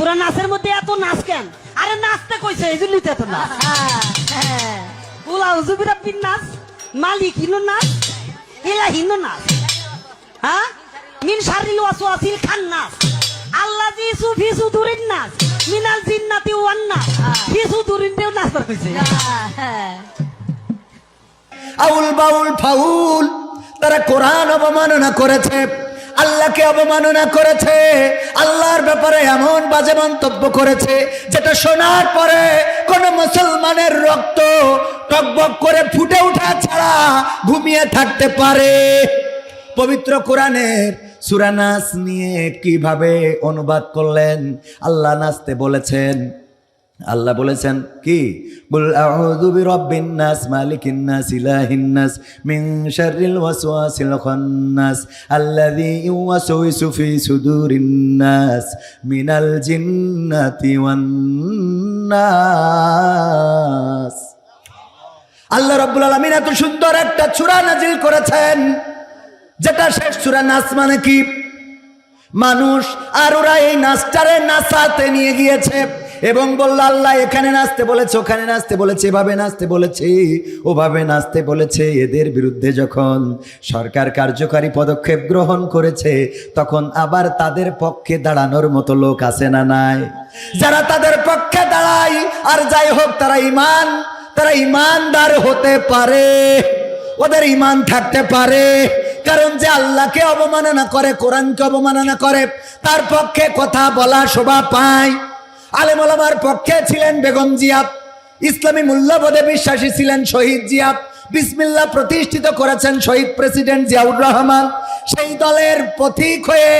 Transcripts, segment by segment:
সুরা নাচের মধ্যে এত নাচ কেন? আরে নাচতে কইছে, এই জন্যই এত নাচ। উলা হুজুবিরা নাচ, মালিক হিনো নাচ এলা হিনো নাচ হ্যাঁ? মিন শারিল ওয়াসু আসিল খান নাচ আল্লাহ জি সুফি সুদুরিন নাচ, মিনাল জিন্নাতি ওয়ান নাচ, ফি সুদুরিন দেও নাচ নাচবার কইছে। আউল বাউল ফাউল, তারা কোরআন অবমাননা করেছে। আল্লাহকে অবমাননা করেছে, আল্লাহর ব্যাপারে এমন বাজে মন্তব্য করেছে, যেটা শোনার পরে কোন মুসলমানের রক্ত টকবক করে ফুটে ওঠা ছাড়া ঘুমিয়ে থাকতে পারে। পবিত্র কোরআনের সুরানাস নিয়ে কীভাবে অনুবাদ করলেন? আল্লাহ নাচতে বলেছেন আল্লাহ বলেছেন, কি? বল, আউযু বিরাব্বিন নাস, মালিকিন নাস, ইলাহিন নাস, মিন শাররিল ওয়াসওয়াসিল খান্নাস, আল্লাযী ইউওয়াসউইসু ফি সুদুরিন নাস, মিনাল জিন্নাতি ওয়ান নাস। আল্লাহ রাব্বুল আলামিন এত সুন্দর একটা সূরা নাজিল করেছেন, যেটা শেষ সূরা নাস মানে কি? মানুষ আর ওরা এই নাচটারে নাচাতে নিয়ে গিয়েছে। এবং বলল, আল্লাহ, এখানে নাচতে বলেছে, ওখানে নাচতে বলেছে, এভাবে নাচতে বলেছে, ওভাবে নাচতে বলেছে। এদের বিরুদ্ধে যখন সরকার কার্যকারী পদক্ষেপ গ্রহণ করেছে, তখন আবার তাদের পক্ষে দাঁড়ানোর মতো লোক আছে না নাই? যারা তাদের পক্ষে দাঁড়ায়, আর যাই হোক, তারা ইমান, তারা ইমানদার হতে পারে, ওদের ইমান থাকতে পারে। কারণ যে আল্লাহকে অবমাননা করে, কোরআনকে অবমাননা করে, তার পক্ষে কথা বলা শোভা পায়। আলেমলামার পক্ষে ছিলেন বেগম জিয়াব ইসলামী মূল্যবোধে বিশ্বাসী ছিলেন শহীদ জিয়াব বিসমিল্লাহ প্রতিষ্ঠিত করেছেন শহীদ প্রেসিডেন্ট জিয়াউর রহমান। সেই দলের পথিক হয়ে,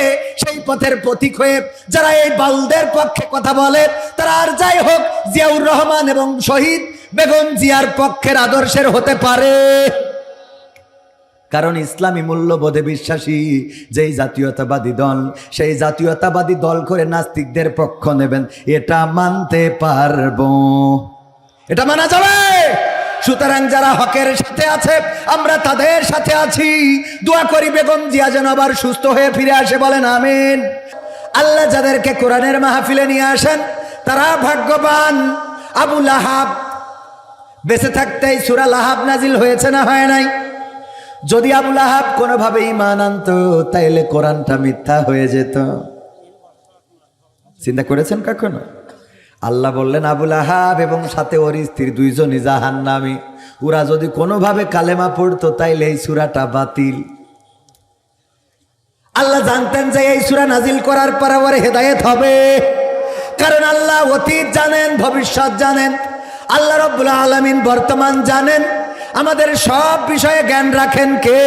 সেই পথের পথিক হয়ে যারা এই বাউলদের পক্ষে কথা বলে, তারা আর যাই হোক, জিয়াউর রহমান এবং শহীদ বেগম জিয়ার পক্ষের আদর্শের হতে পারে। কারণ ইসলামী মূল্যবোধে বিশ্বাসী যেই জাতীয়তাবাদী দল, সেই জাতীয়তাবাদী দল করে নাস্তিকদের পক্ষ নেবেন, এটা মানতে পারব। এটা মানা যাবে? সুতরাং যারা হকের সাথে আছে, আমরা তাদের সাথে আছি। দোয়া করি বেগম জিয়া যেন আবার সুস্থ হয়ে ফিরে আসে, বলেন আমিন। আল্লাহ যাদেরকে কোরআনের মাহফিলে নিয়ে আসেন, তারা ভাগ্যবান। আবু লাহাব, বেঁচে থাকতেই সুরা লাহাব নাজিল হয়েছে না হয় নাই? যদি আবুল আহাব কোনোভাবে ইমান আনতো, তাইলে কোরআনটা মিথ্যা হয়ে যেত। চিন্তা করেছেন কখনো? আল্লাহ বললেন, আবুল আহাব এবং সাথে ওর স্ত্রী দুইজনই জাহান নামি ওরা যদি কোনোভাবে কালেমা পড়তো, তাইলে এই সুরাটা বাতিল। আল্লাহ জানতেন যে এই সুরা নাজিল করার পর ওর হেদায়েত হবে। কারণ আল্লাহ অতীত জানেন, ভবিষ্যৎ জানেন। আল্লাহ রব্বুল আলমিন বর্তমান জানেন। আমাদের সব বিষয়ে জ্ঞান রাখেন কে?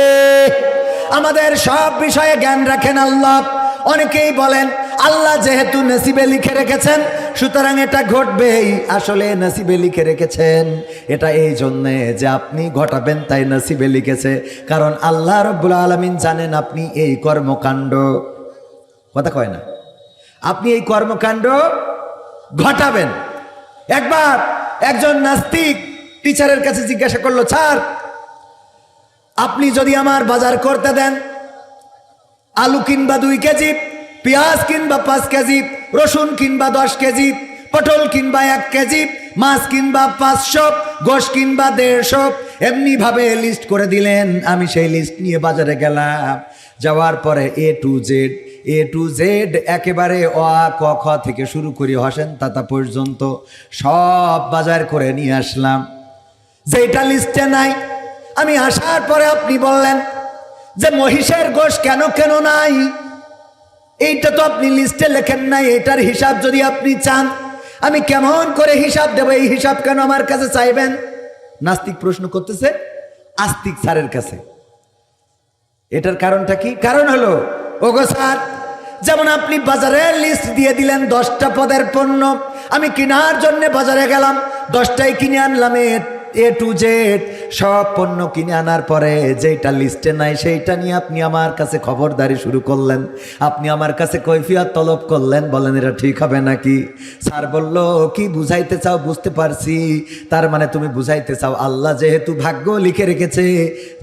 আমাদের সব বিষয়ে জ্ঞান রাখেন আল্লাহ। অনেকেই বলেন, আল্লাহ যেহেতু নসিবে লিখে রেখেছেন, সুতরাং এটা ঘটবেই, আসলে নসিবে লিখে রেখেছেন। এটা এই জন্যে যে আপনি ঘটাবেন, তাই নসিবে লিখেছে। কারণ আল্লাহ রব্বুল আলমিন জানেন আপনি এই কর্মকাণ্ড। কথা কয় না। আপনি এই কর্মকাণ্ড ঘটাবেন। একবার একজন নাস্তিক টিচারের কাছে জিজ্ঞাসা করল, স্যার, আপনি যদি আমার বাজার করতে দেন, আলু কিনবা দুই কেজি, পেঁয়াজ কিনবা পাঁচ কেজি, রসুন কিনবা দশ কেজি, পটল কিনবা এক কেজি, মাছ কিনবা পাঁচশো, গোশ কিনবা দেড়শো এমনি ভাবে লিস্ট করে দিলেন। আমি সেই লিস্ট নিয়ে বাজারে গেলাম। যাওয়ার পরে A to Z A to Z একেবারে অ, ক, খ থেকে শুরু করি হসেন তাতা পর্যন্ত সব বাজার করে নিয়ে আসলাম। যেটা লিস্টে নাই। আমি আসার পরে আপনি বললেন যে মহিষের গোশ কেন কেন নাই? এইটা তো আপনি লিস্টে লেখেন নাই, এটার হিসাব যদি আপনি চান। আমি কেমন করে হিসাব দেব, এই হিসাব কেন আমার কাছে চাইবেন? নাস্তিক প্রশ্ন করতেছে, আস্তিক স্যারের কাছে। এটার কারণটা কি? কারণ হলো, ওগো স্যার, যেমন আপনি বাজারের লিস্ট দিয়ে দিলেন দশটা পদের পণ্য, আমি কেনার জন্য বাজারে গেলাম দশটাই কিনে আনলাম এ এ টু জেড সব পণ্য কিনে আনার পরে যেটা লিস্টে নাই, সেইটা নিয়ে আপনি আমার কাছে খবরদারি শুরু করলেন। আপনি আমার কাছে কৈফিয়ত তলব করলেন, বলেন, এটা ঠিক হবে নাকি? স্যার বলল, কি বুঝাইতে চাও বুঝতে পারছি। তার মানে তুমি বুঝাইতে চাও, আল্লাহ যেহেতু ভাগ্য লিখে রেখেছে,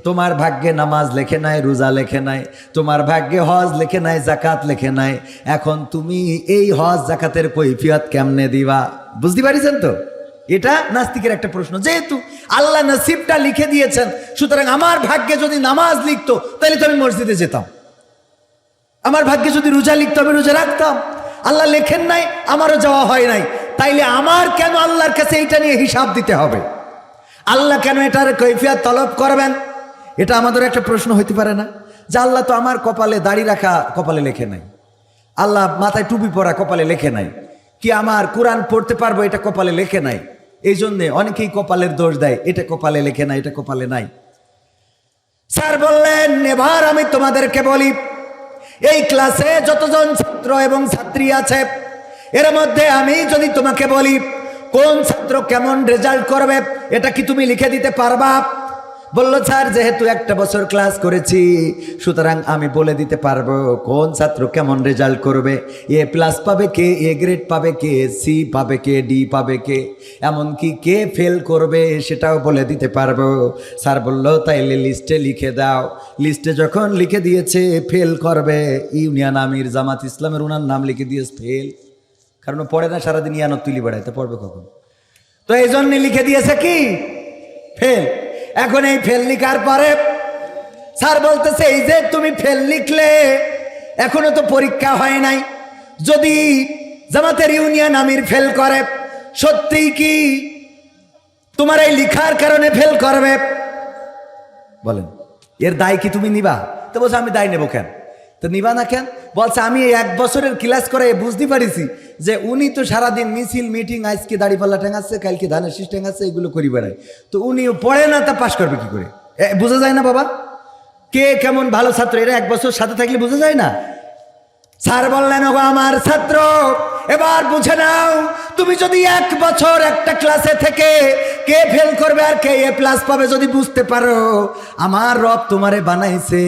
তোমার ভাগ্যে নামাজ লেখে নাই, রোজা লেখে নাই, তোমার ভাগ্যে হজ লেখে নাই জাকাত লেখে নাই, এখন তুমি এই হজ জাকাতের কৈফিয়ত কেমনে দিবা? বুঝতে পারিছেন তো? এটা নাস্তিকের একটা প্রশ্ন। যেহেতু আল্লাহ নসিবটা লিখে দিয়েছেন, সুতরাং আমার ভাগ্যে যদি নামাজ লিখতো, তাহলে তো আমি মসজিদে যেতাম। আমার ভাগ্যে যদি রোজা লিখতো, আমি রোজা রাখতাম। আল্লাহ লেখেন নাই, আমারও যাওয়া হয় নাই। তাইলে আমার কেন আল্লাহর কাছে এইটা নিয়ে হিসাব দিতে হবে? আল্লাহ কেন এটার কৈফিয়াত তলব করবেন? এটা আমাদের একটা প্রশ্ন হইতে পারে না। যে আল্লাহ তো আমার কপালে দাড়ি রাখা কপালে লেখে নাই। আল্লাহ মাথায় টুপি পরা কপালে লেখে নাই। কি আমার কোরআন পড়তে পারব এটা কপালে লেখে নাই? এই জন্যে অনেকেই কপালের দোষ দেয়, এটা কপালে লেখে না, এটা কপালে নাই। স্যার বললেন, এবার আমি তোমাদেরকে বলি, এই ক্লাসে যতজন ছাত্র এবং ছাত্রী আছে, এর মধ্যে আমি যদি তোমাকে বলি, কোন ছাত্র কেমন রেজাল্ট করবে, এটা কি তুমি লিখে দিতে পারবা? বলল, স্যার, যেহেতু একটা বছর ক্লাস করেছি, সুতরাং আমি বলে দিতে পারব কোন ছাত্র কেমন রেজাল্ট করবে। এ প্লাস পাবে কে, এ গ্রেড পাবে কে সি পাবে কে ডি পাবে কে, এমনকি কে ফেল করবে সেটাও বলে দিতে পারব। স্যার বলল, তাইলে লিস্টে লিখে দাও। লিস্টে যখন লিখে দিয়েছে ফেল করবে। ইউনিয়ন আমির জামাত ইসলামের উনার নাম লিখে দিয়েছে ফেল কারণ পড়ে না, সারাদিন ইয়ানত তুলি বেড়ায়, তো পড়বে কখন? তো এই জন্য লিখে দিয়েছে কি? ফেল এখন এই ফেল লিখার পরে স্যার বলতেছে, এই যে তুমি ফেল লিখলে, এখনও তো পরীক্ষা হয় নাই। যদি জামাতের ইউনিয়ন আমির ফেল করে সত্যি কি তোমার এই লিখার কারণে ফেল করবে? বলেন, এর দায় কি তুমি নিবা? তো বলছো, আমি দায় নেব কেন? তো নিবা না কেন? বলছে, আমি এক বছরের ক্লাস করে বুঝতে পারিছি যে উনি তো সারাদিন মিছিল মিটিং আজকে দাড়িপাল্লা ঠেঙাচ্ছে, কালকে ধানের শীষ ঠেঙাচ্ছে, এগুলো করি বেড়ায়। তো উনি পড়ে না, তা পাশ করবে কি করে? বোঝা যায় না বাবা? কে কেমন ভালো ছাত্র? এরা এক বছর সাথে থাকলে বোঝা যায় না? স্যার বললেন, ওগো আমার ছাত্র, এবার বুঝে নাও, তুমি যদি এক বছর একটা ক্লাসে থেকে কে ফেল করবে আর কে এ প্লাস পাবে যদি বুঝতে পারো, আমার রব তোমারে বানাইছে।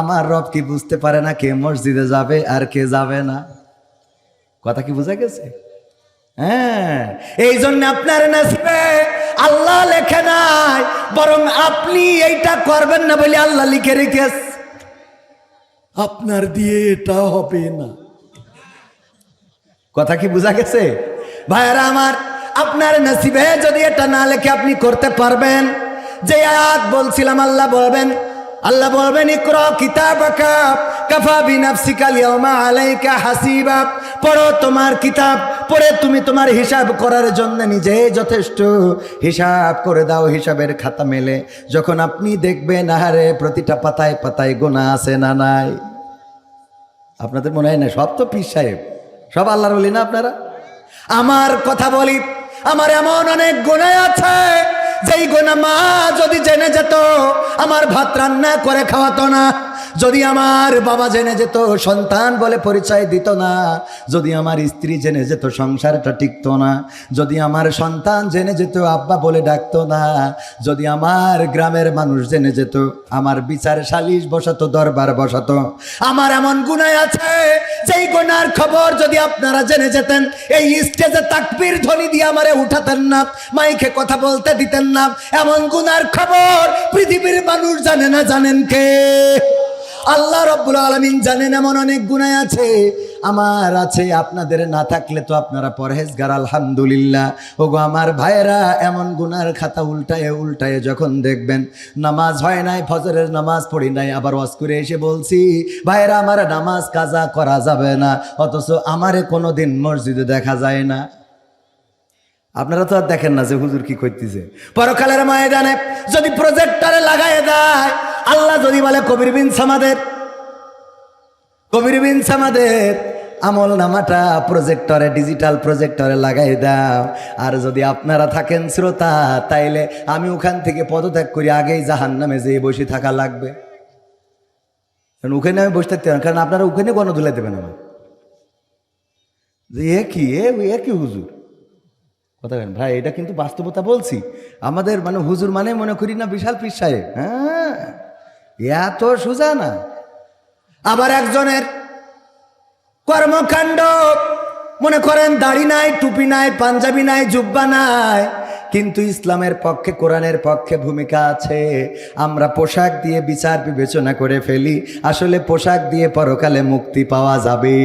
আমার রব কি বুঝতে পারে না কে মসজিদে যাবে আর কে যাবে না? কথা কি বোঝা গেছে? হ্যাঁ এই জন্য আপনার নাসিবে আল্লাহ লেখে নাই, বরং আপনি এইটা করবেন না বলে আল্লাহ লিখে রেখেছে। আপনার দিয়ে এটা হবে না। কথা কি বোঝা গেছে? ভাইয়ারা আমার, আপনার নসিবে যদি এটা না লেখে আপনি করতে পারবেন। যে আয়াত বলছিলাম, আল্লাহ বলবেন আল্লাহ বলবেন, ইকর কিতাব কাফা বিনাফসিকা লিয়াউমা আলাইকা হাসিবা। পড়ো তোমার কিতাব, পড়ে তুমি তোমার হিসাব করার জন্য নিজে যথেষ্ট। হিসাব করে দাও হিসাবের খাতা মেলে। যখন আপনি দেখবেন, আহারে, প্রতিটা পাতায় পাতায় গোনা আছে না নাই? আপনাদের মনে হয় না? সব তো পীর সাহেব। সব আল্লাহর বলি না আপনারা? আমার কথা বলি, আমার এমন অনেক গোনায় আছে যেই গোনা মা যদি জেনে যেত আমার ভাত রান্না করে খাওয়াতো না। যদি আমার বাবা জেনে যেত, সন্তান বলে পরিচয় দিত না, যদি আমার স্ত্রী জেনে যেত, সংসারটা টিকতো না, যদি আমার সন্তান জেনে যেত, আব্বা বলে ডাকতো না, যদি আমার গ্রামের মানুষ জেনে যেত, আমার বিচার সালিশ বসাতো, দরবার বসাতো। আমার এমন গুণায় আছে, যেই গুনার খবর যদি আপনারা জেনে যেতেন, এই স্টেজে তাকবীর ধ্বনি দিয়ে আমারে উঠাতেন না, মাইকে কথা বলতে দিতেন না, এমন গুনার খবর পৃথিবীর মানুষ জানে না, জানেন কে? আল্লাহ রব্বুল আলমিন জানেন এমন অনেক গুণায় আছে। আমার আছে, আপনাদের না থাকলে তো আপনারা পরহেজগার, আলহামদুলিল্লাহ। ওগো আমার ভাইয়েরা, এমন গুনার খাতা উল্টায়ে উল্টায়ে যখন দেখবেন, নামাজ হয় নাই, ফজরের নামাজ পড়ি নাই, আবার ওয়াজ করে এসে বলছি, ভাইয়েরা, আমার নামাজ কাজা করা যাবে না, অথচ আমারে কোনোদিন মসজিদে দেখা যায় না। আপনারা তো আর দেখেন না যে হুজুর কি করতেছে পরকালের ময়দানে যদি প্রজেক্টরে লাগাই দেয় আল্লাহ যদি বলে, কবির বিন সামাদের, কবির বিন সামাদের, আমল নামাটা প্রজেক্টরে ডিজিটাল প্রজেক্টরে লাগাই দাও। আর যদি আপনারা থাকেন শ্রোতা, তাইলে আমি ওখান থেকে পদত্যাগ করি, আগেই জাহান নামে যেয়ে বসে থাকা লাগবে। কারণ ওখানে আমি বসে থাকতে কারণ আপনারা ওখানে গণ ধুলাই দেবেন আমার। যে এ কি এ কি হুজুর? কথা বলেন, ভাই, এটা কিন্তু বাস্তবতা বলছি। আমাদের মানে হুজুর মানে মনে করি না বিশাল পীর সাহেব হ্যাঁ? এত সোজা না আবার একজনের কর্মকাণ্ড, মনে করেন দাড়ি নাই, টুপি নাই, পাঞ্জাবি নাই, জুব্বা নাই, কিন্তু ইসলামের পক্ষে, কোরআনের পক্ষে ভূমিকা আছে। আমরা পোশাক দিয়ে বিচার বিবেচনা করে ফেলি, আসলে পোশাক দিয়ে পরকালে মুক্তি পাওয়া যাবে।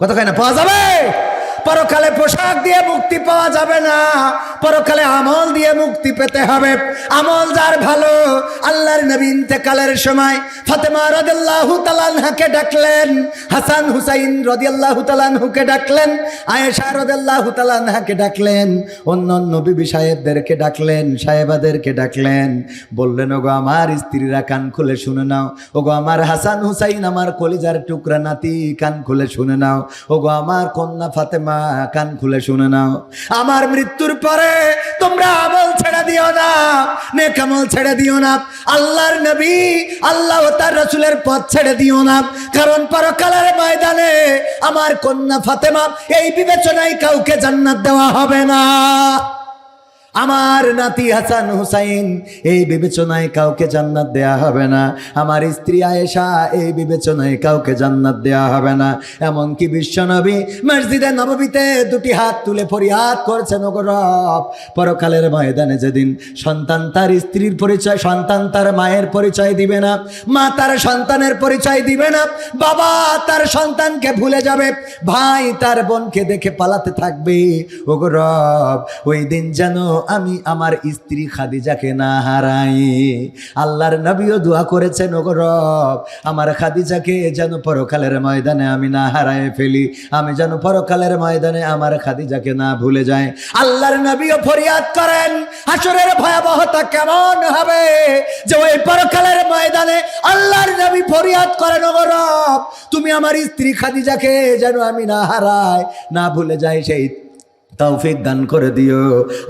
কত না, পাওয়া যাবে? পরকালে পোশাক দিয়ে মুক্তি পাওয়া যাবে না। পরকালে আমল দিয়ে মুক্তি পেতে হবে। আমল যার ভালো, আল্লাহর নবী ইন্তেকালের সময় ফাতেমা রাদিয়াল্লাহু তাআলাকে ডাকলেন, হাসান হুসাইন রাদিয়াল্লাহু তাআলাকে ডাকলেন, আয়েশা রাদিয়াল্লাহু তাআলাকে ডাকলেন অন্য অন্য বিবি সাহেবদেরকে ডাকলেন, সাহেবাদেরকে ডাকলেন, বললেন, ওগো আমার স্ত্রীরা কান খুলে শুনে নাও। ওগো আমার হাসান হুসাইন আমার কলিজার টুকরা নাতি কান খুলে শুনে নাও। ওগো আমার কন্যা ফাতেমা কান খুলে শুনে নাও। আমার মৃত্যুর পরে তোমরা আমল ছেড়ে দিও না। নেকামল ছেড়ে দিও না। আল্লাহর নবী, আল্লাহ তার রসুলের পথ ছেড়ে দিও না। কারণ পরকালের ময়দানে আমার কন্যা ফাতেমা, এই বিবেচনায় কাউকে জান্নাত দেওয়া হবে না। আমার নাতি হাসান হুসাইন, এই বিবেচনায় কাউকে জান্নাত দেয়া হবে না। আমার স্ত্রী আয়েশা, এই বিবেচনায় কাউকে জান্নাত দেয়া হবে না। এমনকি বিশ্বনবী মসজিদে নববীতে দুটি হাত তুলে ফরিয়াদ করছেন, ওগো রব। পরকালের ময়দানে যেদিন সন্তান তার স্ত্রীর পরিচয়, সন্তান তার মায়ের পরিচয় দিবে না, মা তার সন্তানের পরিচয় দিবে না, বাবা তার সন্তানকে ভুলে যাবে, ভাই তার বোনকে দেখে পালাতে থাকবে, ওগো রব। ওই দিন যেন আমি আমার স্ত্রী খাদিজাকে না হারাই। আল্লাহর নবীও দোয়া করেছেন, ওগো রব, আমার খাদিজাকে যেন পরকালের ময়দানে আমি না হারায় ফেলি, আমি যেন পরকালের ময়দানে আমার খাদিজাকে না ভুলে যাই। আল্লাহর নবীও ফরিয়াদ করেন, হাসরের ভয়াবহতা কেমন হবে যে ওই পরকালের ময়দানে আল্লাহর নবী ফরিয়াদ করেন, ওগো রব, তুমি আমার স্ত্রী খাদিজাকে যেন আমি না হারাই, না ভুলে যাই সেই তৌফিক দান করে দিও।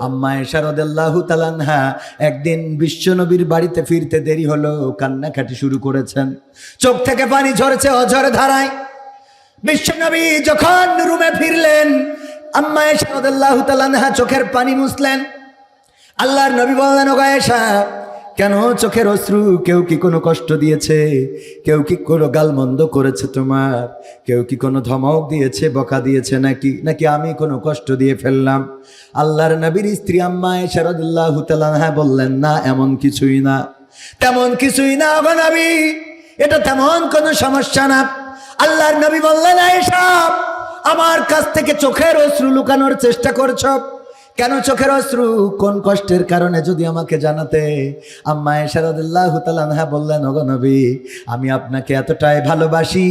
আম্মা এশারদাল্লাহু তালানহা একদিন বিশ্বনবীর বাড়িতে ফিরতে দেরি হলো, কান্নাকাটি শুরু করেছেন। চোখ থেকে পানি ঝরেছে অঝরে ধারায়। বিশ্বনবী যখন রুমে ফিরলেন, আম্মা এশারদাল্লাহু তালানহা চোখের পানি মুছলেন। আল্লাহর নবী বললেন ও গায়েশা কেন চোখের অশ্রু? কেউ কি কোনো কষ্ট দিয়েছে? কেউ কি কোনো গালমন্দ করেছে তোমার? কেউ কি কোনো ধমক দিয়েছে, বকা দিয়েছে নাকি? নাকি আমি কোনো কষ্ট দিয়ে ফেললাম? আল্লাহর নবীর স্ত্রী আম্মা শারদুল্লাহ হ্যাঁ বললেন, না, এমন কিছুই না। তেমন কিছুই না গো নবী। এটা তেমন কোনো সমস্যা না। আল্লাহর নবী বললেন, আয়েশা, আমার কাছ থেকে চোখের অশ্রু লুকানোর চেষ্টা করছ। কেন চোখের অশ্রু? কোন কষ্টের কারণে যদি আমাকে জানাতে? আম্মা এশারদুল্লাহ তালানহা বললেন, ওগো নবী, আমি আপনাকে এতটাই ভালোবাসি।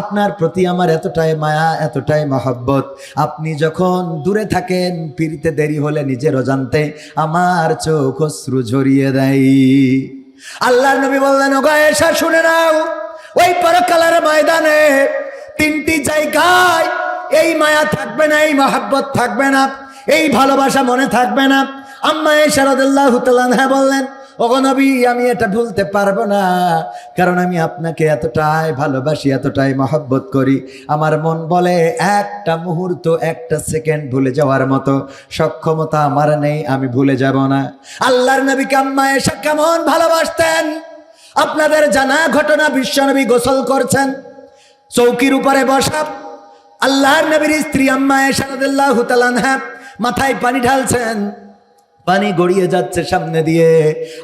আপনার প্রতি আমার এতটাই মায়া, এতটাই মহব্বত। আপনি যখন দূরে থাকেন, ফিরিতে দেরি হলে নিজের অজান্তে আমার চোখ অশ্রু ঝরিয়ে দেয়। আল্লাহ নবী বললেন, ওগো এসা শুনে নাও, ওই পরকালের ময়দানে তিনটি জায়গায় এই মায়া থাকবে না, এই মহাব্বত থাকবে না। এই ভালোবাসা মনে থাকবে না। আম্মা শারদুল্লাহ হ্যাঁ বললেন নবী, আমি এটা ভুলতে পারব না। কারণ আমি আপনাকে এতটাই ভালোবাসি, এতটাই মহব্বত করি। আমার মন বলে একটা মুহূর্ত, একটা সেকেন্ড ভুলে যাওয়ার মতো। সক্ষমতা আমার নেই, আমি ভুলে যাব না। আল্লাহর নবীকে আম্মা এসা কেমন ভালোবাসতেন? আপনাদের জানা ঘটনা বিশ্বনবী গোসল করছেন। চৌকির উপরে বসা আল্লাহর নবীর স্ত্রী আম্মা এশারদুল্লাহ তালানহা মাথায় পানি ঢালছেন। পানি গড়িয়ে যাচ্ছে সামনে দিয়ে।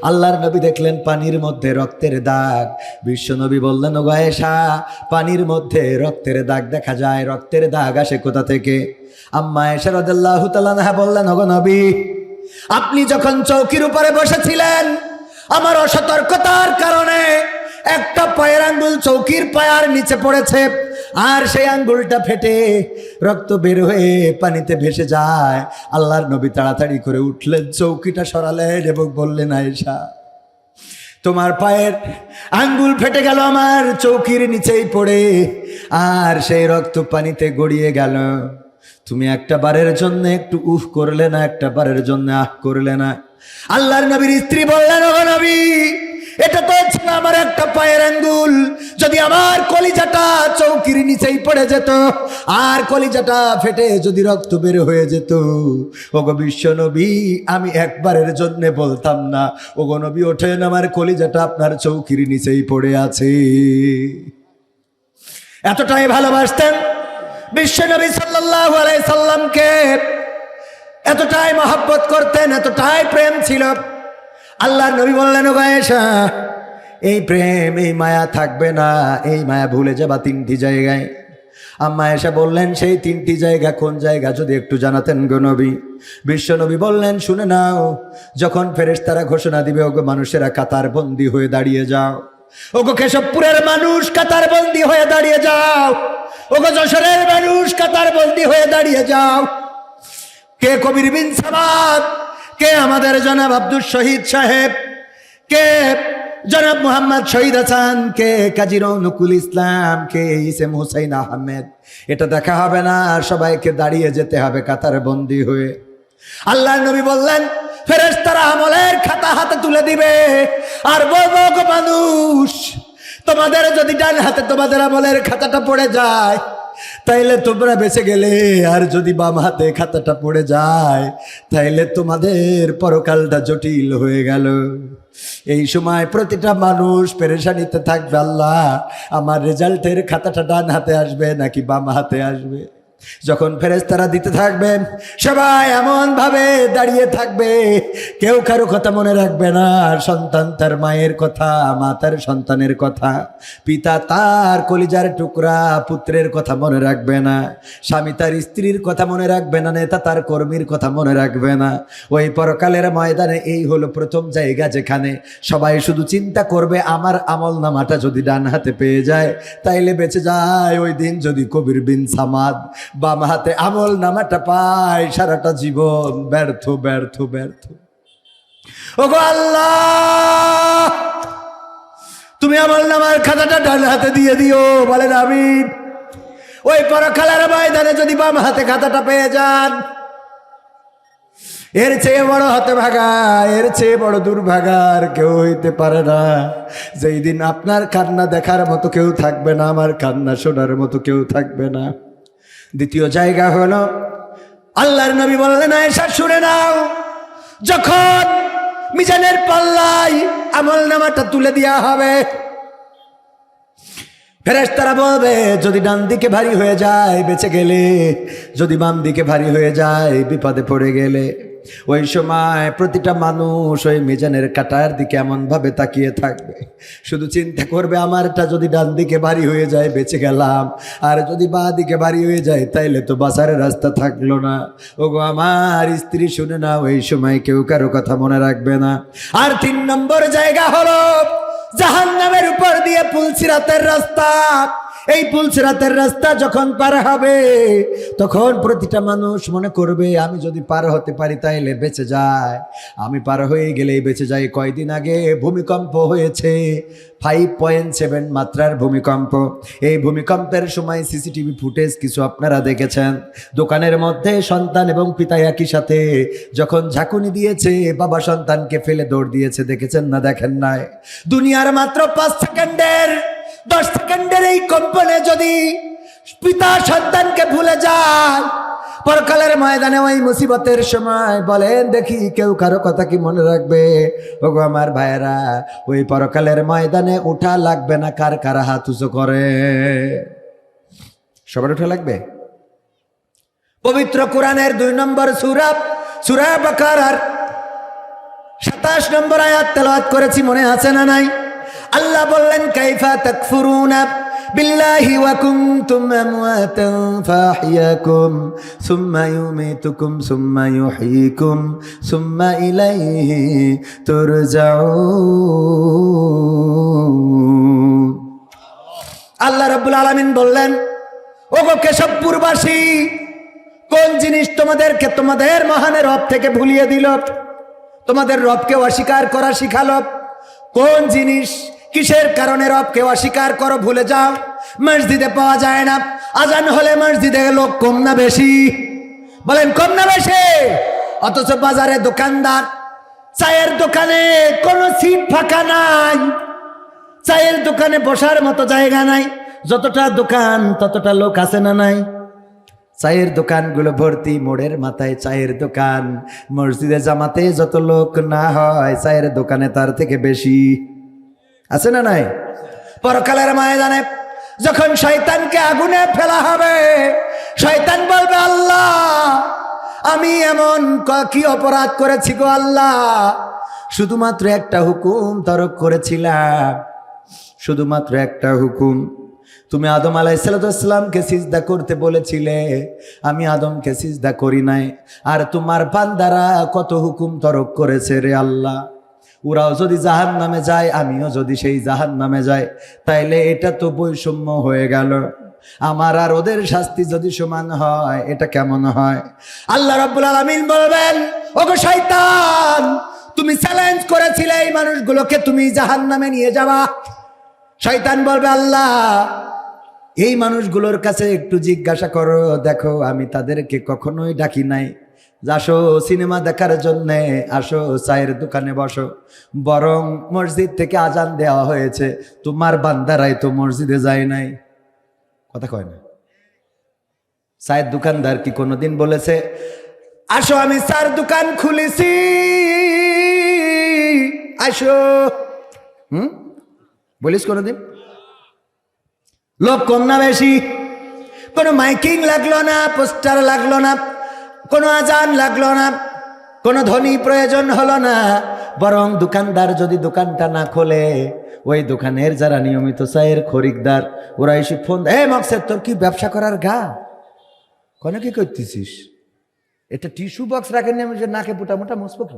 আল্লাহর নবী দেখলেন পানির মধ্যে রক্তের দাগ। বিশ্ব নবী বললেন গায়েশা, পানির মধ্যে রক্তের দাগ দেখা যায়। রক্তের দাগ আসে কোথা থেকে? আম্মা এশারদুল্লাহ তালানহা বললেন, ওগো নবী, আপনি যখন চৌকির উপরে বসেছিলেন, আমার অসতর্কতার কারণে একটা পায়ের আঙ্গুল চৌকির পায়ার নিচে পড়েছে। আর সেই আঙ্গুলটা ফেটে রক্ত বের হয়ে পানিতে ভেসে যায়। আল্লাহর নবী তাড়াতাড়ি করে উঠলেন, চৌকিটা সরালেন এবং বললেন, আয়েশা, তোমার পায়ের আঙ্গুল ফেটে গেল আমার, চৌকির নিচেই পড়ে আর সেই রক্ত পানিতে গড়িয়ে গেল। তুমি একটা বারের জন্য একটু উফ করলে না, একটা বারের জন্য আহ করলে না। আল্লাহর নবীর স্ত্রী বললেন নবী এটা তো হচ্ছে না আমার একটা পায়ের আঙ্গুল। যদি আমার কলিজাটা চৌকির নিচেই পড়ে যেত, আর কলিজাটা ফেটে যদি রক্ত বের হয়ে যেত, ওগো বিশ্ব নবী, আমি একবারের জন্য বলতাম না, ওগো নবী, ওঠেন আমার কলিজাটা আপনার চৌকির নিচেই পড়ে আছে। এতটাই ভালোবাসতেন বিশ্ব নবী সাল্লাহ সাল্লামকে। এতটাই মহব্বত করতেন, এতটাই প্রেম ছিল। আল্লাহর নবী বললেন গায়েশা এই প্রেম, এই মায়া থাকবে না, এই মায়া ভুলে যাবা তিনটি জায়গায়। আম্মা এসে বললেন, সেই তিনটি জায়গা কোন জায়গা, যদি একটু জানাতেন গো নবী? বিশ্ব নবী বললেন, শুনে নাও, যখন ফেরেশতারা ঘোষণা দিবে, ওগো মানুষেরা কাতার বন্দি হয়ে দাঁড়িয়ে যাও। ওগো কেশবপুরের মানুষ কাতার বন্দি হয়ে দাঁড়িয়ে যাও। ওগো যশোরের মানুষ কাতার বন্দি হয়ে দাঁড়িয়ে যাও। কে কবির বিন সাবাদ কে আমাদের জনাব আব্দুল শহীদ সাহেব? কে জনাব মোহাম্মদ শহীদ হাসান? কে কাজী নকুল ইসলাম? কে ইসেম হুসাইন আহমেদ? এটা দেখা হবে না আর সবাইকে দাঁড়িয়ে যেতে হবে কাতার বন্দি হয়ে। আল্লাহ নবী বললেন, ফেরেশতারা আমলের খাতা হাতে তুলে দিবে। আর বলব মানুষ, তোমাদের যদি ডান হাতে তোমাদের আমলের খাতাটা পড়ে যায় তাইলে তোমরা বেঁচে গেলে, আর যদি বাম হাতে খাতাটা পড়ে যায়, তাইলে তোমাদের পরকালটা জটিল হয়ে গেল। এই সময় প্রতিটা মানুষ পেরেশানিতে থাকবে, আল্লাহ, আমার রেজাল্টের খাতাটা ডান হাতে আসবে নাকি বাম হাতে আসবে? যখন ফেরেস্তারা দিতে থাকবে, সবাই এমন ভাবে দাঁড়িয়ে থাকবে, কেউ কারও কথা মনে রাখবে না সন্তান তার মায়ের কথা, মা তার সন্তানের কথা, পিতা তার কলিজার টুকরা, পুত্রের কথা মনে রাখবে না, স্বামী তার স্ত্রীর কথা মনে রাখবে না, নেতা তার কর্মীর কথা মনে রাখবে না। ওই পরকালের ময়দানে এই হলো প্রথম জায়গা যেখানে সবাই শুধু চিন্তা করবে, আমার আমল নামাটা যদি ডান হাতে পেয়ে যায়, তাইলে বেঁচে যায় ওই দিন যদি কবির বিন সামাদ। বাম হাতে আমল নামাটা পায় সারাটা জীবন ব্যর্থ ব্যর্থ ব্যর্থ। ওগো আল্লাহ, তুমি আমল নামার খাতাটা ডান হাতে দিয়ে দিও, বলেন আমি ওই পরখালার ময়দানে যদি বাম হাতে খাতাটা পেয়ে যান, এর চেয়ে বড় হতে ভাগা এর চেয়ে বড় দুর্ভাগার কেউ হইতে পারে না। যেই দিন আপনার কান্না দেখার মতো কেউ থাকবে না, আমার কান্না শোনার মতো কেউ থাকবে না। দ্বিতীয় জায়গা হলো, আল্লাহর নবী বললেন এসা শুনে নাও, যখন মিজানের পাল্লাই আমল নামাটা তুলে দেওয়া হবে, ফেরেশতারা বলবে, যদি ডান দিকে ভারী হয়ে যায়, বেঁচে গেলে, যদি বাম দিকে ভারী হয়ে যায়, বিপদে পড়ে গেলে। ওই সময় প্রতিটা মানুষ ওই মিজানের কাটার দিকে এমন ভাবে তাকিয়ে থাকবে। শুধু চিন্তা করবে, আমারটা যদি ডান দিকে ভারী হয়ে যায়, বেঁচে গেলাম। আর যদি বা দিকে ভারী হয়ে যায়, তাইলে তো বাসার রাস্তা থাকল না। ওগো, আমার স্ত্রী, শুনে না ওই সময় কেউ কারও কথা মনে রাখবে না। আর তিন নম্বর জায়গা হলো জাহান নামের উপর দিয়ে পুলসিরাতের রাস্তা। এই পুলসিরাতের রাস্তা যখন পার হবে, তখন প্রতিটা মানুষ মনে করবে, আমি যদি পার হতে পারি তাইলে বেঁচে যায়। আমি পার হয়ে গেলেই বেঁচে যাই কয়দিন আগে ভূমিকম্প হয়েছে ফাইভ পয়েন্ট সেভেন মাত্রার ভূমিকম্প। এই ভূমিকম্পের সময় সিসিটিভি ফুটেজ কিছু আপনারা দেখেছেন। দোকানের মধ্যে সন্তান এবং পিতা একই সাথে যখন ঝাঁকুনি দিয়েছে, বাবা সন্তানকে ফেলে দৌড় দিয়েছে, দেখেছেন না, দেখেন নাই? দুনিয়ার মাত্র পাঁচ সেকেন্ডের দশ সেকেন্ডের এই কম্পনে যদি পিতা সন্তানকে ভুলে যায় পরকালের ময়দানে ওই মুসিবতের সময় বলেন, দেখি কেউ কারও কথা কি মনে রাখবে? ওগো আমার ভাইয়েরা, ওই পরকালের ময়দানে উঠা লাগবে না, কার কারা হাত উঁচু করে? সবার উঠা লাগবে? পবিত্র কোরআনের দুই নম্বর সুরাব সুরা বাকার সাতাশ নম্বর আয়াত তেলাওয়াত করেছি, মনে আছে না নাই? আল্লাহ বললেন, কাইফা তাকফুরুনা বিল্লাহি ওয়া কুনতুম আমওয়াতান ফাহিয়াকুম, সুম্মা ইউমিতুকুম, সুম্মা ইউহয়িকুম সুম্মা ইলাইহি তুরজাউন। আল্লাহ রাব্বুল আলামিন বললেন, ওগো কেশবপুরবাসী, কোন জিনিস তোমাদেরকে তোমাদের মহানের রব থেকে ভুলিয়ে দিল? তোমাদের রবকে অস্বীকার করা শিখালো? কোন জিনিস কিসের কারণে রবকে অস্বীকার করো? ভুলে যাও। মসজিদে পাওয়া যায় না। আজান হলে মসজিদে লোক কম না বেশি। বলেন, কম না বেশি? অথচ বাজারে দোকানদার, চায়ের দোকানে কোনো সিট ফাঁকা নাই। চায়ের দোকানে বসার মতো জায়গা নাই। যতটা দোকান, ততটা লোক আছে না নাই। চায়ের দোকানগুলো ভর্তি, মোড়ের মাথায় চায়ের দোকান। মসজিদে জামাতে যত লোক না হয়, চায়ের দোকানে তার থেকে বেশি। আছে না নাই? পরকালের ময়দানে যখন শয়তানকে আগুনে ফেলা হবে, শয়তান বলবে, আল্লাহ, আমি এমন কি অপরাধ করেছি গো আল্লাহ? শুধুমাত্র একটা হুকুম তরক করেছিলাম। শুধুমাত্র একটা হুকুম। তুমি আদম আলাইসালামকে সিজদা করতে বলেছিলে। আমি আদমকে সিজদা করি নাই। আর তোমার বান্দারা কত হুকুম তরক করেছে রে আল্লাহ? ওরাও যদি জাহান নামে যায়, আমিও যদি সেই জাহান নামে যাই, তাইলে এটা তো বৈষম্য হয়ে গেল। আমার আর ওদের শাস্তি যদি সমান হয়, এটা কেমন হয়? আল্লাহ রাব্বুল আলামিন বলবেন, ওগো শয়তান, তুমি চ্যালেঞ্জ করেছিলে এই মানুষগুলোকে তুমি জাহান নামে নিয়ে যাবা? শয়তান বলবে, আল্লাহ, এই মানুষগুলোর কাছে একটু জিজ্ঞাসা করো, দেখো, আমি তাদেরকে কখনোই ডাকি নাই। আসো সিনেমা দেখার জন্যে, আসো চায়ের দোকানে বসো। বরং মসজিদ থেকে আজান দেওয়া হয়েছে, তোমার বান্দারাই তো মসজিদে যায় নাই। কথা কয় না। চায়ের দোকানদার কি কোনোদিন বলেছে, আসো আমি চার দোকান খুলেছি, আসো। হুম? বলিস কোনোদিন? লোক কম না বেশি। কোনো মাইকিং লাগল না, পোস্টার লাগল না। কোনো আজান লাগল না, কোনো ধনী প্রয়োজন হলো না, বরং দোকানদার যদি দোকানটা না খোলে, ওই দোকানের যারা নিয়মিত চায়ের খরিকদার ওরা এসে ফোন এ মকসেদ, তোর কি ব্যবসা করার গা? কোনো কি করতেছিস? এটা টিস্যু বক্স রাখেন আমি যে নাকে পুটা মোটা মুসবো কি?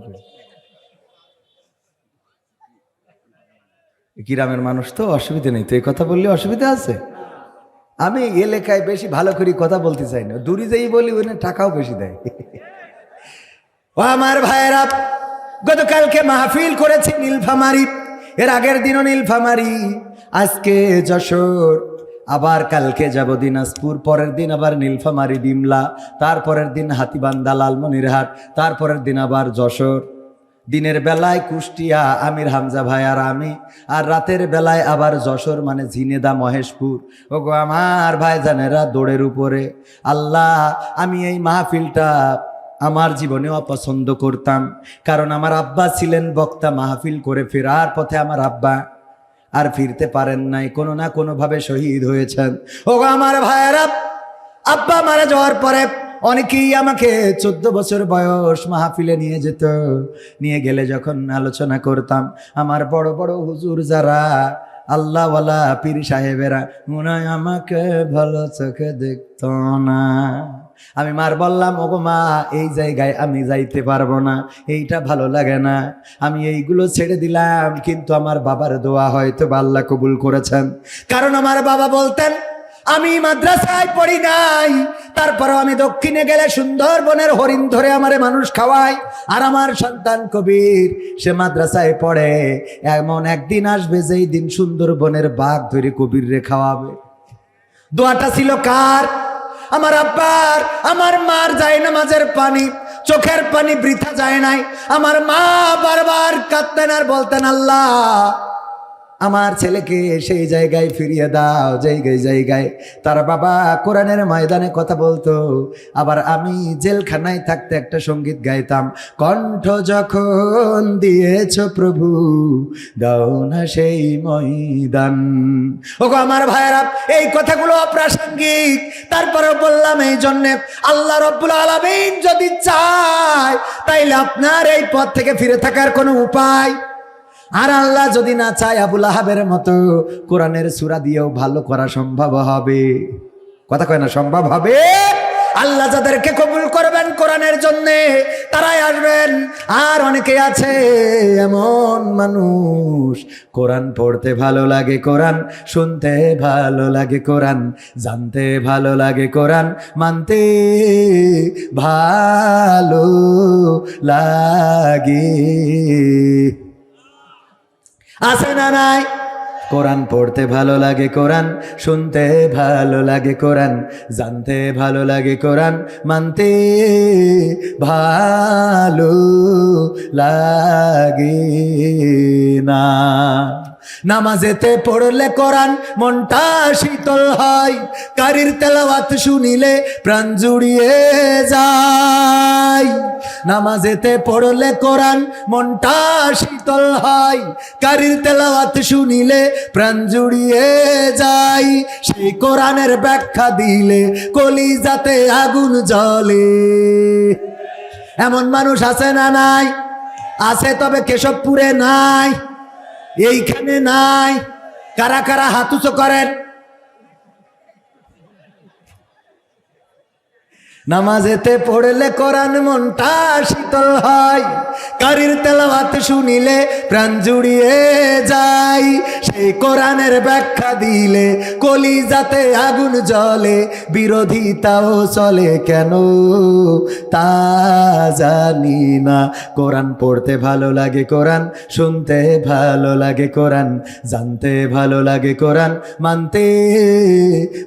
গ্রামের মানুষ তো, অসুবিধা নেই। তো এই কথা বললে, অসুবিধা আছে? আমি এলাকায় বেশি ভালো করে কথা বলতে চাই না। দূরে যেই বলি ওখানে টাকাও বেশি দেয়। ও আমার ভাইয়েরা, গতকালকে মাহফিল করেছে নীলফামারি। এর আগের দিনও নীলফামারি। আজকে যশোর, আবার কালকে যাব দিনাজপুর, পরের দিন আবার নীলফামারি ডিমলা তারপরের দিন হাতিবান্ধা লালমনিরহাট তারপরের দিন আবার যশোর। দিনের বেলায় কুষ্টিয়া, আমির হামজা ভাই আর আমি, আর রাতের বেলায় আবার যশোর মানে ঝিনেদা, মহেশপুর। ওগো আমার ভাই জানেরা দৌড়ের উপরে, আল্লাহ, আমি এই মাহফিলটা আমার জীবনে অপছন্দ করতাম। কারণ আমার আব্বা ছিলেন বক্তা মাহফিল করে ফেরার পথে আমার আব্বা আর ফিরতে পারেন নাই, কোনো না কোনোভাবে শহীদ হয়েছেন। ওগো আমার ভাইয়েরা, আব্বা মারা যাওয়ার পরে অনেকেই আমাকে চোদ্দ বছর বয়স মাহফিলে নিয়ে যেত। নিয়ে গেলে যখন আলোচনা করতাম, আমার বড় বড় হুজুর যারা, আল্লাহওয়ালা পীর সাহেবেরা, মনে হয় আমাকে ভালো চোখে দেখত না। আমি মার বললাম, ওগো মা, এই জায়গায় আমি যাইতে পারব না, এইটা ভালো লাগে না। আমি এইগুলো ছেড়ে দিলাম, কিন্তু আমার বাবার দোয়া হয়তো আল্লাহ কবুল করেছেন। কারণ আমার বাবা বলতেন, আমি মাদ্রাসায় পড়ি নাই তারপরও আমি দক্ষিণে গেলে সুন্দরবনের হরিণ ধরে আমারে মানুষ খাওয়ায়। আর আমার সন্তান কবির, সে মাদ্রাসায় পড়ে। এমন একদিন আসবে যেই দিন সুন্দরবনের বাঘ ধরে কবির রে খাওয়াবে। দোয়াটা ছিল কার? আমার আব্বার। আমার মার যায় নামাজের পানি, চোখের পানি বৃথা যায় নাই। আমার মা বারবার কাঁদতেন আর বলতেন, আল্লাহ আমার ছেলেকে সেই জায়গায় ফিরিয়ে দাও, জায়গায় জায়গায়। তার বাবা কোরআনের ময়দানে কথা বলতো, আবার আমি জেলখানায় থাকতে একটা সংগীত গাইতাম, কণ্ঠ যখন দিয়েছ প্রভু, দাও না সেই ময়দান। ওগো আমার ভাইয়েরা, এই কথাগুলো অপ্রাসঙ্গিক। তারপরেও বললাম এই জন্যে, আল্লাহ রব্বুল আলমিন যদি চায়, তাইলে আপনার এই পথ থেকে ফিরে থাকার কোনো উপায় আর আল্লাহ যদি না চায় আবুল আহাবের মতো কোরআনের সুরা দিয়েও ভালো করা সম্ভব হবে। কথা কয় না, সম্ভব হবে? আল্লাহ যাদেরকে কবুল করবেন কোরআনের জন্য, তারাই আসবেন। আর অনেকে আছে, এমন মানুষ, কোরআন পড়তে ভালো লাগে কোরআন, শুনতে ভালো লাগে কোরআন, জানতে ভালো লাগে কোরআন, মানতে ভালো লাগে। আছে না নাই? কোরআন পড়তে ভালো লাগে কোরআন, শুনতে ভালো লাগে কোরআন, জানতে ভালো লাগে কোরআন, মানতে ভালো লাগে না। নামাজেতে পড়লে কোরআন মনটা শীতল হয়, কারির তেলাওয়াত শুনিলে প্রাণ জুড়িয়ে যায়। নামাজেতে পড়লে কোরআন মনটা শীতল হয়, কারির তেলাওয়াত শুনিলে প্রাণ জুড়িয়ে যায়। সেই কোরআনের ব্যাখ্যা দিলে কলিজাতে আগুন জ্বলে। এমন মানুষ আছে না নাই? আছে, তবে কেশবপুরে নাই। এইখানে নাই। কারা কারা হাতুচো করেন? নামাজেতে পড়লে কোরআন মনটা শীতল হয়। কারির তেলাওয়াত শুনিলে প্রাণ জুড়িয়ে যায়। সেই কোরআনের ব্যাখ্যা দিলে কলি যাতে আগুন জ্বলে। বিরোধিতাও চলে কেন? তা জানি না। কোরআন পড়তে ভালো লাগে কোরআন, শুনতে ভালো লাগে কোরআন, জানতে ভালো লাগে কোরআন, মানতে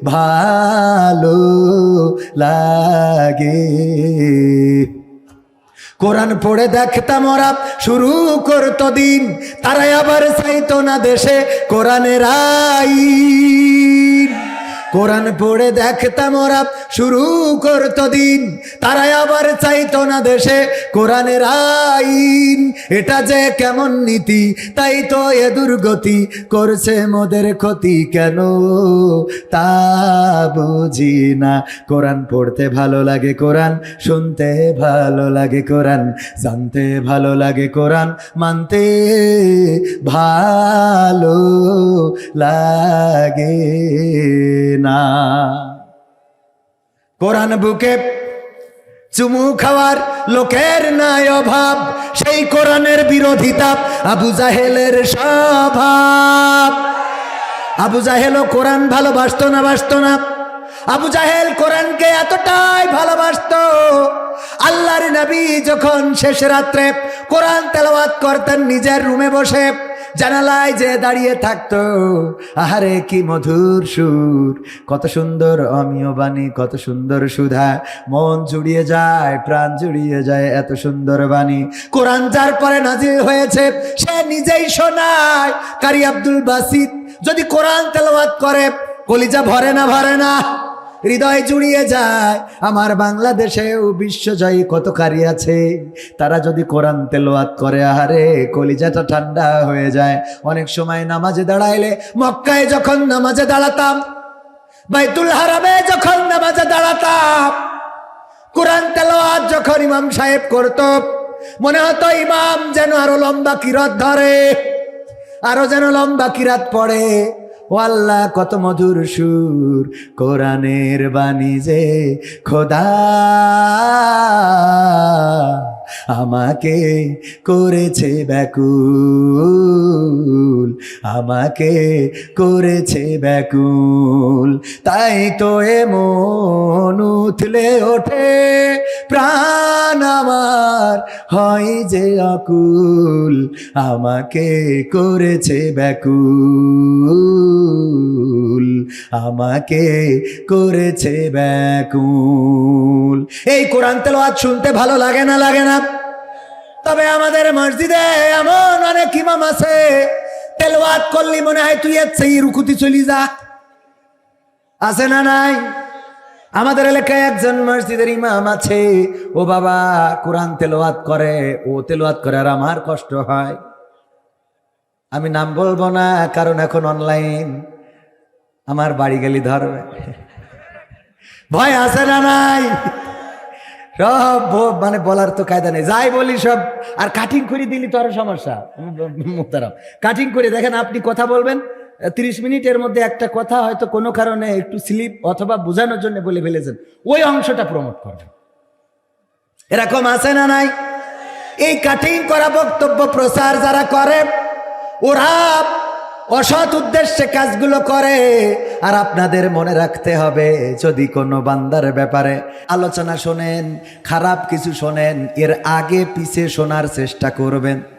ভালো লাগে। কোরআন পড়ে দেখতাম ওরা, শুরু করতো দিন, তারাই আবার চাইতো না দেশে কোরআনের আইন। কোরআন পড়ে দেখতাম ওরা শুরু করতো দিন। তারাই আবার চাইতো না দেশে কোরআনের আইন। এটা যে কেমন নীতি, তাই তো এ দুর্গতি করছে মোদের ক্ষতি কেন? তা বুঝি না। কোরআন পড়তে ভালো লাগে কোরআন, শুনতে ভালো লাগে কোরআন, জানতে ভালো লাগে কোরআন, মানতে ভালো লাগে না। কোরআন বুকে চুমু খাওয়ার লোকের নাই অভাব, সেই কোরআনের বিরোধিতা আবু জাহেলের স্বভাব। আবু জাহেলও কোরআন ভালোবাসত না, বাসতো না। আবু জাহেল কোরআনকে এতটাই ভালোবাসতো। আল্লাহর নবী যখন শেষ রাত্রে কোরআন তেলাওয়াত করতেন নিজের রুমে বসে জানালায় যে দাঁড়িয়ে থাকতো, আহারে কি মধুর সুর। কত সুন্দর অমিয় বাণী, কত সুন্দর সুধা। মন জুড়িয়ে যায়, প্রাণ জুড়িয়ে যায় এত সুন্দর বাণী। কোরআন যার পরে নাজির হয়েছে, সে নিজেই শোনায়। কারি আব্দুল বাসিদ যদি কোরআন তেলাওয়াত করে, কলিজা ভরে না ভরে না। হৃদয় জুড়িয়ে যায়। আমার বাংলাদেশেও বিশ্বজয়ী কত কারি আছে? তারা যদি কোরআন তেলোয়াত করে, আহারে, কলিজাটা ঠান্ডা হয়ে যায়। অনেক সময় নামাজে দাঁড়াইলে মক্কায় যখন নামাজে দাঁড়াতাম, বাইতুল হারামে যখন নামাজে দাঁড়াতাম, কোরআন তেলোয়াত যখন ইমাম সাহেব করত, মনে হতো ইমাম যেন আরও লম্বা কিরত ধরে, আরও যেন লম্বা কিরাত পড়ে। ও আল্লাহ, কত মধুর সুর, কোরআনের বাণী যে খোদা। আমাকে করেছে ব্যাকুল, আমাকে করেছে ব্যাকুল। তাই তো এমন উথলে ওঠে প্রাণ আমার হয় যে অকুল, আমাকে করেছে ব্যাকুল, আমাকে করেছে ব্যাকুল। এই কোরআন তেলাওয়াত শুনতে ভালো লাগে না লাগে না? তবে আমাদের মসজিদে এমন অনেক ইমাম আছে, তেলওয়াত করলি মনে হয় তুই এর সেই রুকুতি চলি যা। আছে না নাই? আমাদের এলাকায় একজন মসজিদের ইমাম আছে। ও বাবা কোরআন তেলোয়াত করে, ও তেলোয়াত করে আর আমার কষ্ট হয়। আমি নাম বলব না, কারণ এখন অনলাইন আমার বাড়ি গেলি ধরবে। ভয় আছে না নাই? সব মানে বলার তো কায়দা নেই। যাই বলি সব, আর কাটিং করে দিলি তো আরও সমস্যা। কাটিং করে দেখেন আপনি কথা বলবেন তিরিশ মিনিটের মধ্যে একটা কথা হয়তো কোনো কারণে একটু স্লিপ অথবা বোঝানোর জন্য বলে ফেলেছেন। ওই অংশটা প্রমোট করবেন। এরকম আছে না নাই? এই কাটিং করা বক্তব্য প্রচার যারা করে, ওরা অসৎ উদ্দেশ্যে কাজগুলো করে, আর আপনাদের মনে রাখতে হবে, যদি কোনো বান্দার ব্যাপারে আলোচনা শোনেন, খারাপ কিছু শোনেন, এর আগে পিছে শোনার চেষ্টা করবেন।